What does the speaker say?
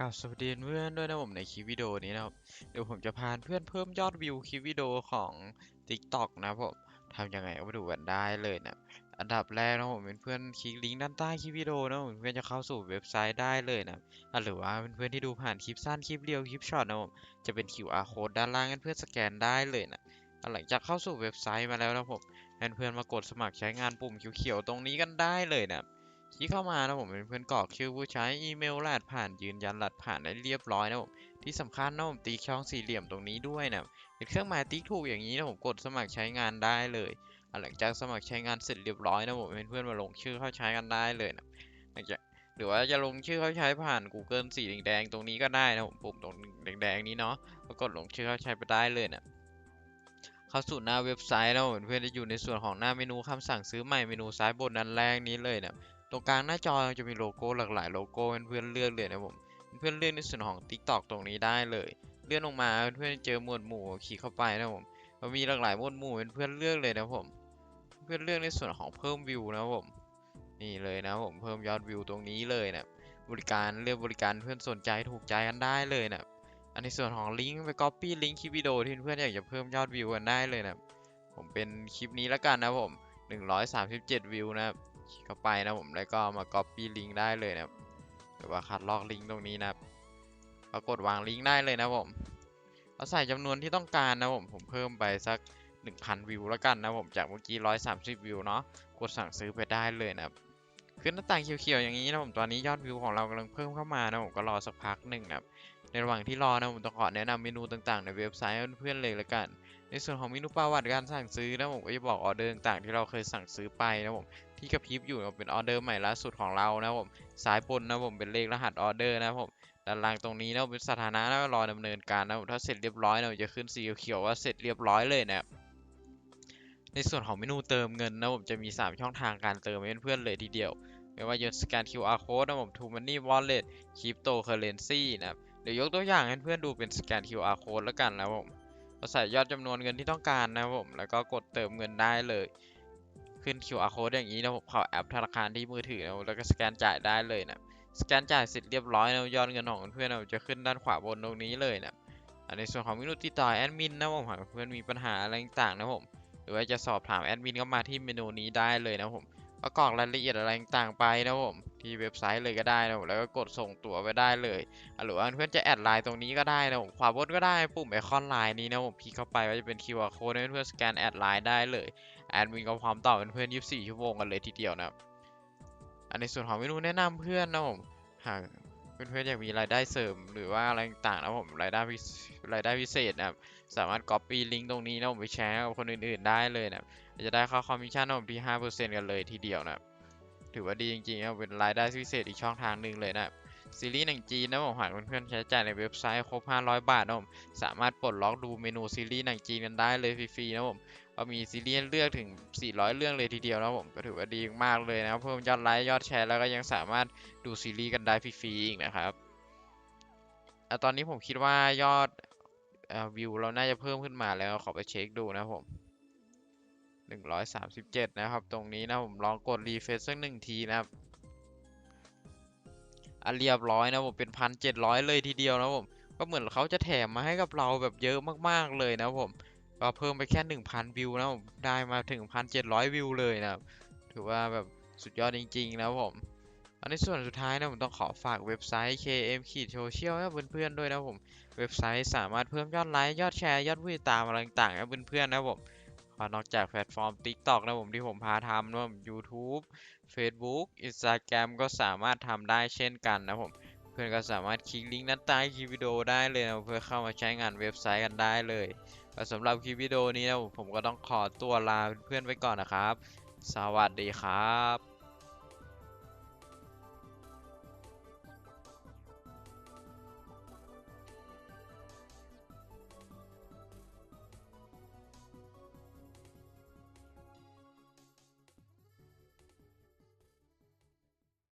กับสวัสดีเพื่อนด้วยนะผมในคลิปวิดีโอนี้นะครับ เดี๋ยวผมจะพาเพื่อนเพิ่มยอดวิวคลิปวิดีโอของ TikTok นะผมทำยังไงก็มาดูกันได้เลยนะ อันดับแรกนะผมเป็นเพื่อนคลิกลิงก์ด้านใต้คลิปวิดีโอนะผมเพื่อนจะเข้าสู่เว็บไซต์ได้เลยนะหรือว่าเพื่อนที่ดูผ่านคลิปสั้นคลิปเรียวคลิปช็อตนะผมจะเป็น QR code ด้านล่างเพื่อนสแกนได้เลยนะหลังจากเข้าสู่เว็บไซต์มาแล้วนะผมเพื่อนมากดสมัครใช้งานปุ่มเขียวๆตรงนี้กันได้เลยนะ คลิกเข้ามานะผมเป็นเพื่อนกรอกชื่อผู้ใช้อีเมลรหัสผ่านยืนยันรหัสผ่านได้เรียบร้อยนะผมที่สำคัญนะผมติ๊กช่องสี่เหลี่ยมตรงนี้ด้วยนะเป็นเครื่องหมายติ๊กถูกอย่างนี้นะผมกดสมัครใช้งานได้เลยหลังจากสมัครใช้งานเสร็จเรียบร้อยนะผมเป็นเพื่อนมาลงชื่อเข้าใช้กันได้เลยนะหลังจากหรือว่าจะลงชื่อเข้าใช้ผ่าน Google สีแดงๆตรงนี้ก็ได้นะผมปุ่มตรงแดงๆนี้เนาะก็กดลงชื่อเข้าใช้ไปได้เลยนะเข้าสู่หน้าเว็บไซต์นะผมเพื่อนจะอยู่ในส่วนของหน้าเมนูคำสั่งซื้อใหม่เมนูซ้ายบนด้านแรกนี้เลยนะ ตรงกลางหน้าจอจะมีโลโก้หลากหลายโลโก้เพื่อนเลือกเลยนะผมเพื่อนเลือกในส่วนของ TikTok ตรงนี้ได้เลย เลื่อนลงมาเพื่อนเจอหมวดหมู่คลิกเข้าไปนะผมมันมีหลากหลายหมวดหมู่เป็นเพื่อนเลือกเลยนะผม เพื่อนเลือกในส่วนของเพิ่มวิวนะผม นี่เลยนะผมเพิ่มยอดวิวตรงนี้เลยนะบริการเลือกบริการเพื่อนสนใจถูกใจกันได้เลยนะอันในส่วนของลิงก์ไป copy ลิงก์คลิปวิดีโอที่เพื่อนอยากจะเพิ่มยอดวิวกันได้เลยนะผมเป็นคลิปนี้แล้วกันนะผม 137 วิวนะครับ คลิกเข้าไปนะผมแล้วก็มา copy ลิงก์ได้เลยนะครับหรือว่าคัดลอกลิงก์ตรงนี้นะครับก็กดวางลิงก์ได้เลยนะผมเราใส่จำนวนที่ต้องการนะผมผมเพิ่มไปสัก 1,000 วิวแล้วกันนะผมจากเมื่อกี้ 130 วิวเนาะกดสั่งซื้อไปได้เลยนะครับขึ้นหน้าต่างเขียวๆอย่างนี้นะผมตอนนี้ยอดวิวของเรากำลังเพิ่มเข้ามานะผมก็รอสักพักหนึ่งนะครับ ในระหว่างที่รอนะผมต้องขอแนะนำเมนูต่างๆ ในเว็บไซต์เพื่อนๆเลยละกัน ในส่วนของเมนูประวัติการสั่งซื้อนะผมก็จะบอกออเดอร์ต่างๆที่เราเคยสั่งซื้อไปนะผมที่กระพริบอยู่เป็นออเดอร์ใหม่ล่าสุดของเรานะผมซ้ายบนนะผมเป็นเลขรหัสออเดอร์นะผมด้านล่างตรงนี้นะเป็นสถานะนะรอดำเนินการนะผมถ้าเสร็จเรียบร้อยนะผมจะขึ้นสีเขียวว่าเสร็จเรียบร้อยเลยนะครับในส่วนของเมนูเติมเงินนะผมจะมี 3 ช่องทางการเติมให้เพื่อนๆเลยทีเดียวไม่ว่าจะสแกน QR code นะผม True Money Wallet Cryptocurrency นะครับ ดี๋ยวยกตัวอย่างให้เพื่อนดูเป็นสแกน QR code แล้วกันนะผมเราใส่ยอดจำนวนเงินที่ต้องการนะผม แล้วก็กดเติมเงินได้เลย ขึ้น QR code อย่างนี้นะผมเข้าแอปธนาคารที่มือถือนะผมแล้วก็สแกนจ่ายได้เลยนะสแกนจ่ายเสร็จเรียบร้อยนะยอดเงินของเพื่อนๆนะจะขึ้นด้านขวาบนตรงนี้เลยนะในส่วนของเมนูติดต่อแอดมินนะผมหากเพื่อนมีปัญหาอะไรต่างๆนะผม หรือว่าจะสอบถามแอดมินก็มาที่เมนูนี้ได้เลยนะผม ก็กรอกรายละเอียดอะไรต่างๆไปนะผมที่เว็บไซต์เลยก็ได้นะผมแล้วก็กดส่งตั๋วไปได้เลยหรือว่าเพื่อนจะแอดไลน์ตรงนี้ก็ได้นะผมขวาบนก็ได้ปุ่มไอคอนไลน์นี้นะผมคลิกเข้าไปก็จะเป็น QR code ให้เพื่อนสแกนแอดไลน์ได้เลยแอดมินก็พร้อมตอบเป็นเพื่อน24 ชั่วโมงกันเลยทีเดียวนะอันในส่วนของเมนูแนะนำเพื่อนนะผมหาก เพื่อนๆอยากมีรายได้เสริมหรือว่าอะไรต่างๆนะผมรายได้พิเศษรายได้พิเศษนะครับสามารถ copy ลิงก์ตรงนี้นะผมไปแชร์กับคนอื่นๆได้เลยนะจะได้ค่าคอมมิชชั่นนะผมที่ 5%กันเลยทีเดียวนะถือว่าดีจริงๆนะเป็นรายได้พิเศษอีกช่องทางหนึ่งเลยนะซีรีส์หนังจีนนะผมหากเพื่อนๆใช้จ่ายในเว็บไซต์ครบ 500 บาทนะผมสามารถปลดล็อกดูเมนูซีรีส์หนังจีนกันได้เลยฟรีๆนะผม ก็มีซีรีส์เลือกถึง 400 เรื่องเลยทีเดียวนะผมก็ถือว่าดีมากเลยนะครับเพิ่มยอดไลค์ยอดแชร์แล้วก็ยังสามารถดูซีรีส์กันได้ฟรีๆอีกนะครับอะตอนนี้ผมคิดว่ายอดอ่อวิวเราน่าจะเพิ่มขึ้นมาแล้วขอไปเช็คดูนะผม137 นะครับ ตรงนี้นะผมลองกดรีเฟรชสักหนึ่งทีนะครับอะเรียบร้อยนะผมเป็นพันเจ็ดร้อยเลยทีเดียวนะผมก็เหมือนเขาจะแถมมาให้กับเราแบบเยอะมากๆเลยนะผม ก็เพิ่มไปแค่1,000วิวนะผมได้มาถึง1,700วิวเลยนะครับ ถือว่าแบบสุดยอดจริงๆนะผมอันในส่วนสุดท้ายนะผมต้องขอฝากเว็บไซต์ KM ขีดโซเชียลให้เพื่อนๆด้วยนะผมเว็บไซต์สามารถเพิ่มยอดไลค์ยอดแชร์ยอดผู้ติดตามอะไรต่างๆให้เพื่อนๆนะผมนอกจากแพลตฟอร์ม TikTok นะผมที่ผมพาทำนะผม YouTube Facebook Instagram ก็สามารถทำได้เช่นกันนะผมเพื่อนก็สามารถคลิกลิงก์ด้านใต้คลิปวิดีโอได้เลยนะเพื่อเข้ามาใช้งานเว็บไซต์กันได้เลย ก็สำหรับคลิปวิดีโอนี้นะผมก็ต้องขอตัวลาเพื่อนๆไปก่อนนะครับ สวัสดีครับ